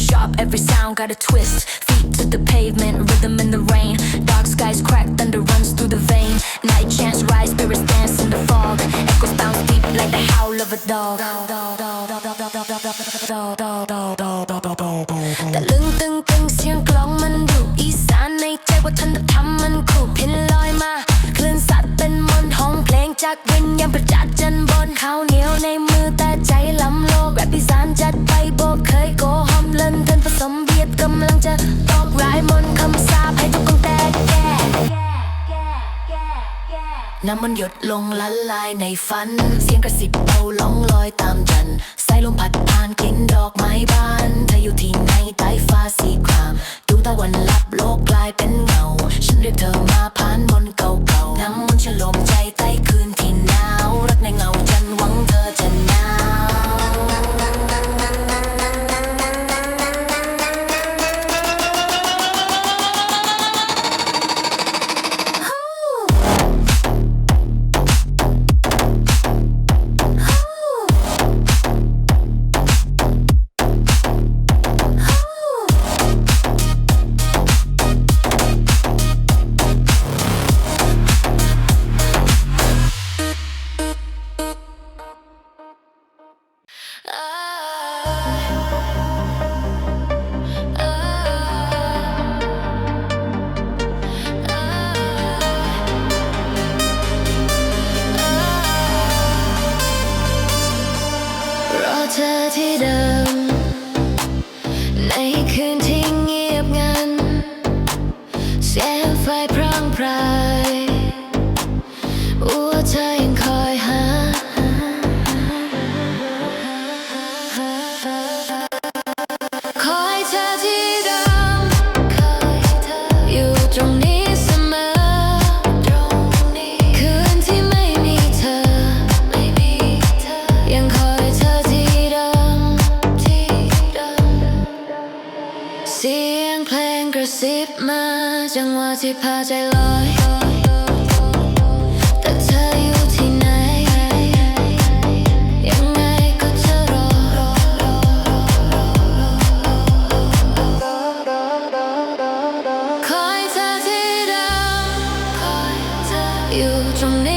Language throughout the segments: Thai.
Sharp, every sound got a twist. Feet to the pavement, rhythm in the rain. Dark skies crack, thunder runs through the vein. Night chants rise, spirits dance in the fog. Echoes bounce deep like the howl of a dog. น้ำมันหยดลงละลายในฝัน เสียงกระสิบเอาล่องลอยตามจันสายลมผัดผ่านกินดอกไม้บานเธออยู่ที่ไหนใต้ฟ้าสีครามดวงตะวันลับโลกกลายเป็นเงา ฉันเรียกเธอมาผ่านมนเก่าๆน้ำมันฉลมใจใต้คืนที่หนาวรักในเงา you don't need.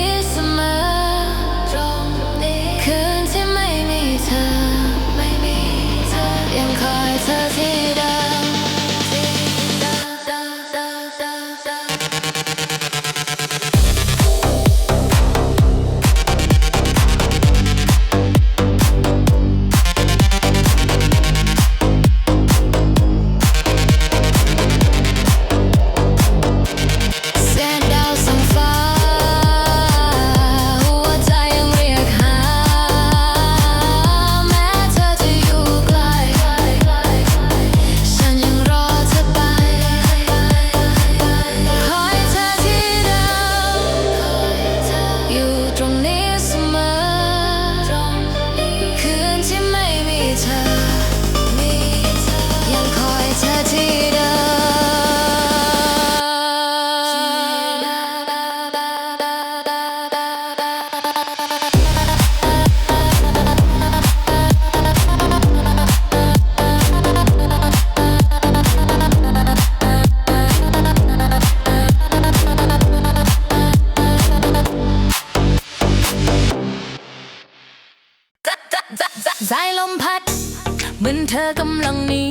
เหมือนเธอกำลังนี้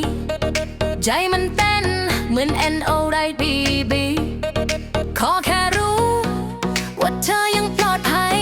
ใจมันเต้นเหมือน N O R I B B ขอแค่รู้ ว่าเธอยังปลอดภัย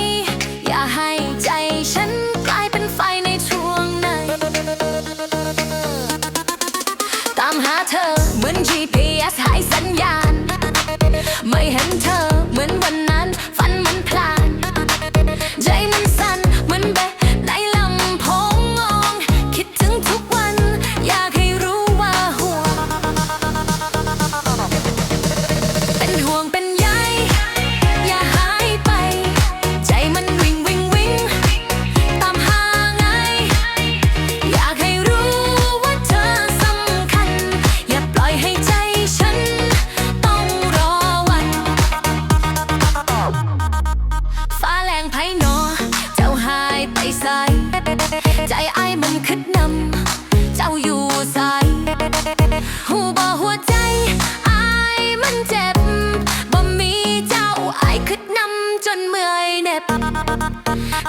จนเมื่อยแนบ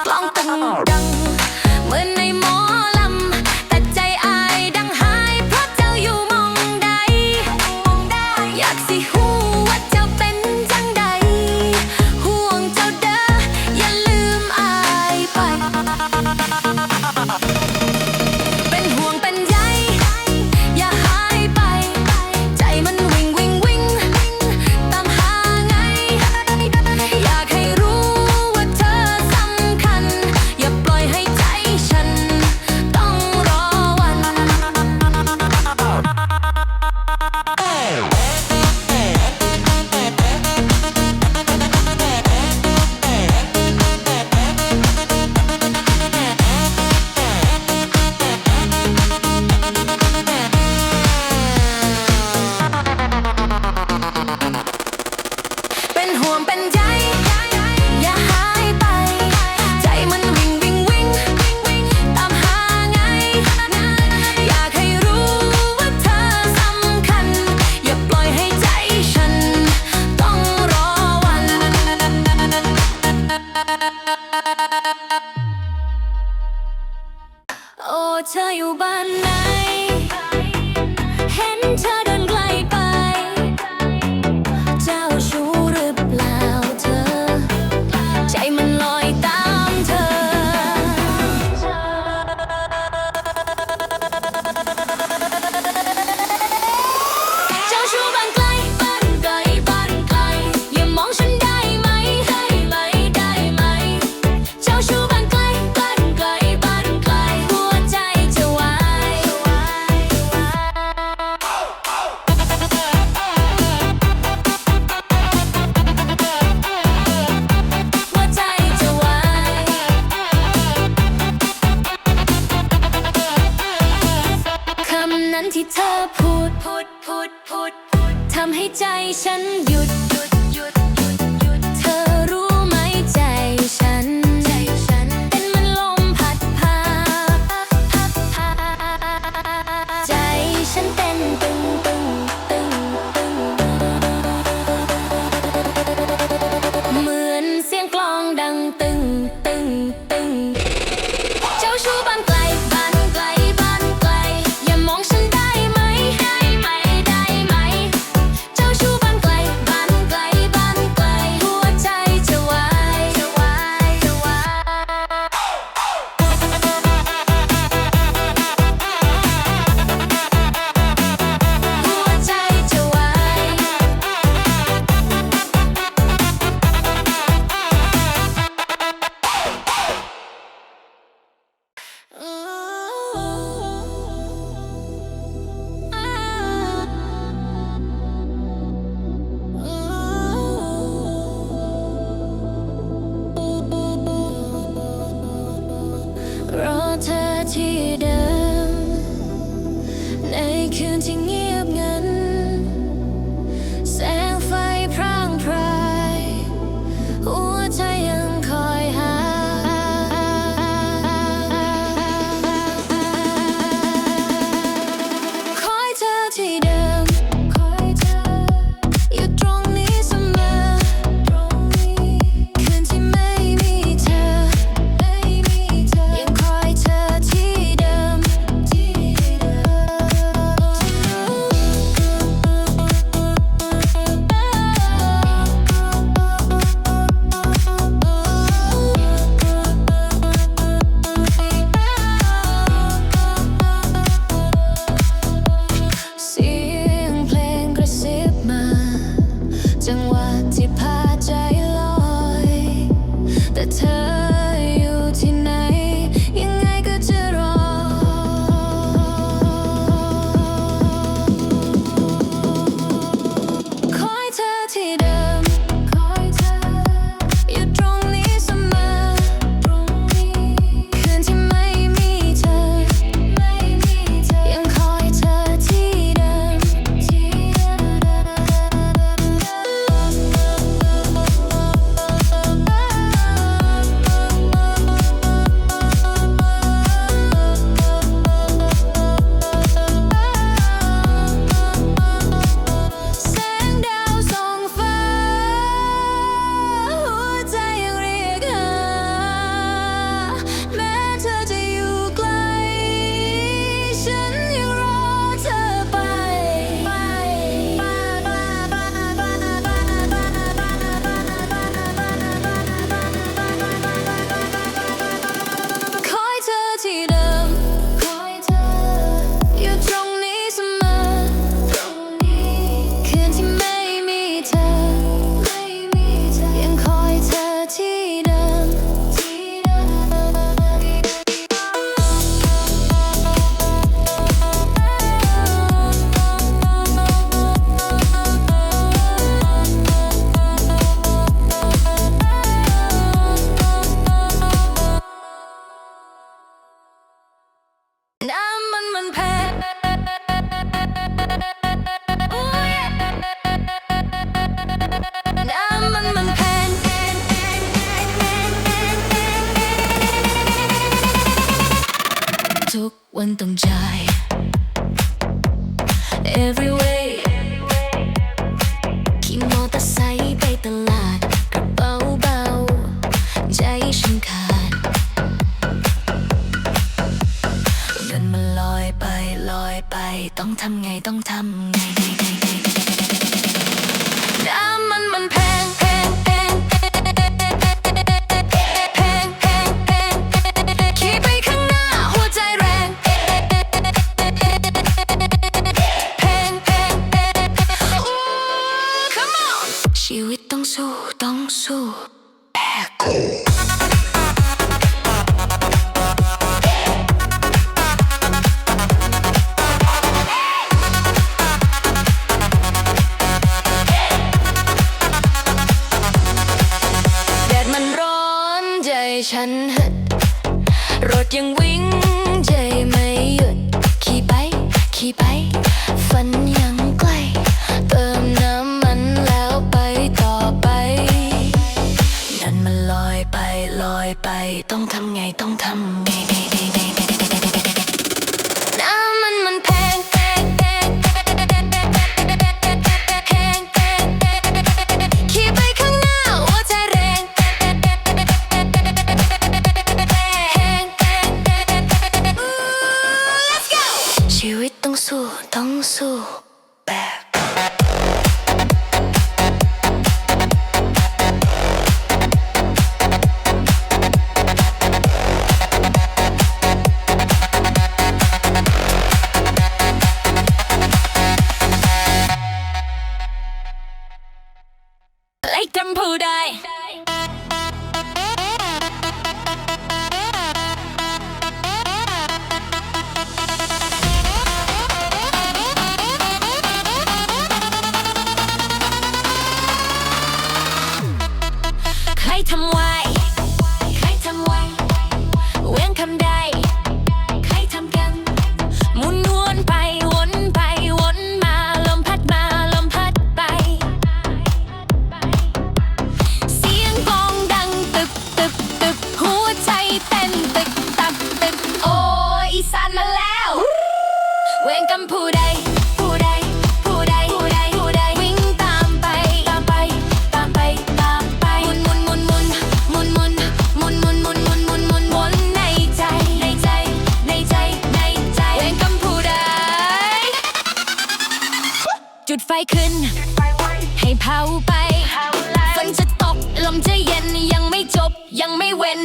กล้องตึงดังเหมือน โอ้เธออยู่บ้านไห วันต้องจ every way ขี่มอเตอร์ไซค์ไปตลาดกระเป๋าเบา ใจฉันขาดเงินมันลอยไปลอยไป ต้องทำไงต้องทำไงน้ำมมันแพง ฉันหดรถยังวิ่งใจไม่หยุด ขี่ไป ขี่ไป ฝันยัง 当他们。come down. ให้เผาไปฝนจะตกลมจะเย็นยังไม่จบยังไม่เว้น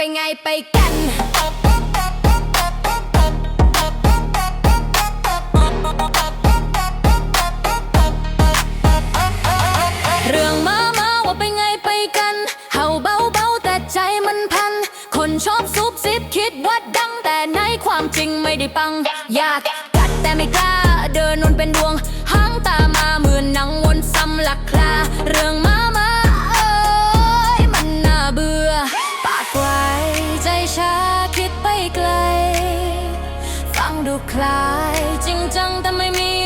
ไปไงไปกันเรื่องมามาว่าไปไงไปกัน เฮาเบาเบาแต่ใจมันพัน คนชอบซุบซิบคิดว่าดังแต่ในความจริงไม่ได้ปัง อยากกัดแต่ไม่กล้า เดินนนเป็นดวงหางตามาเหมือนนังวนซ้ำหลักคลา เรื่องมา ดูคล้ายจริงจังแต่ไม่มี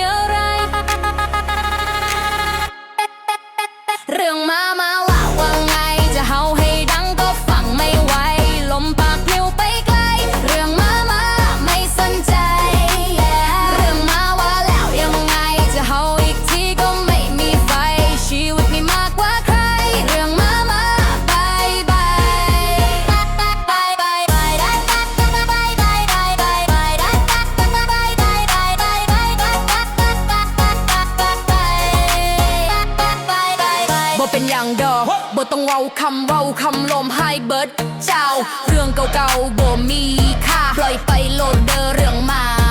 คำเว้าคำลมให้เบิดเจ้า เรื่องเก่าๆบ่มีค่าปล่อยไปโลดเดอเรื่องมา